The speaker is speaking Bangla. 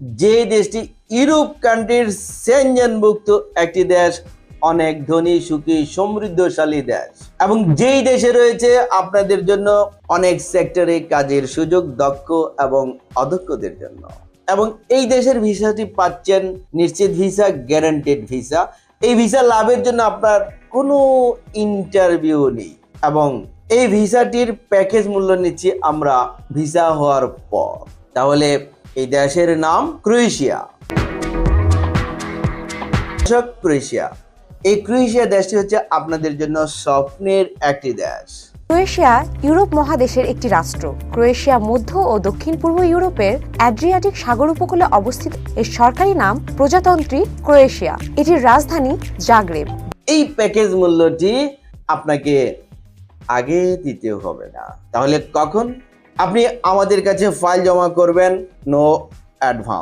যে দেশটি ইউরোপ কান্ট্রির সেনজনভুক্ত একটি দেশ, অনেক ধনী, সুখী, সমৃদ্ধশালী দেশ। এবং যেই দেশে রয়েছে, আপনাদের জন্য অনেক সেক্টরে কাজের সুযোগ, দক্ষ এবং অদক্ষদের জন্য। এবং এই দেশের ভিসাটি পাচ্ছেন নিশ্চিত ভিসা গ্যারান্টেড ভিসা। এই ভিসা লাভের জন্য আপনার কোনো ইন্টারভিউ নেই। এবং এই ভিসাটির প্যাকেজ মূল্য নিচ্ছি আমরা ভিসা হওয়ার পর। তাহলে এই দেশের নাম ক্রোয়েশিয়া। ক্রোয়েশিয়া। এই ক্রোয়েশিয়া দেশটি হচ্ছে আপনাদের জন্য স্বপ্নের একটি দেশ। ক্রোয়েশিয়া ইউরোপ মহাদেশের একটি রাষ্ট্র। ক্রোয়েশিয়া মধ্য ও দক্ষিণ পূর্ব ইউরোপের অ্যাড্রিয়াটিক সাগর উপকূলে অবস্থিত এর সরকারি নাম প্রজাতন্ত্রী ক্রোয়েশিয়া। এটির রাজধানী জাগরেব। এই প্যাকেজ মূল্যটি আপনাকে আগে দিতে হবে না। তাহলে কখন? আপনি আমাদের কাছে ফাইল জমা করবেন নো অ্যাডভান্স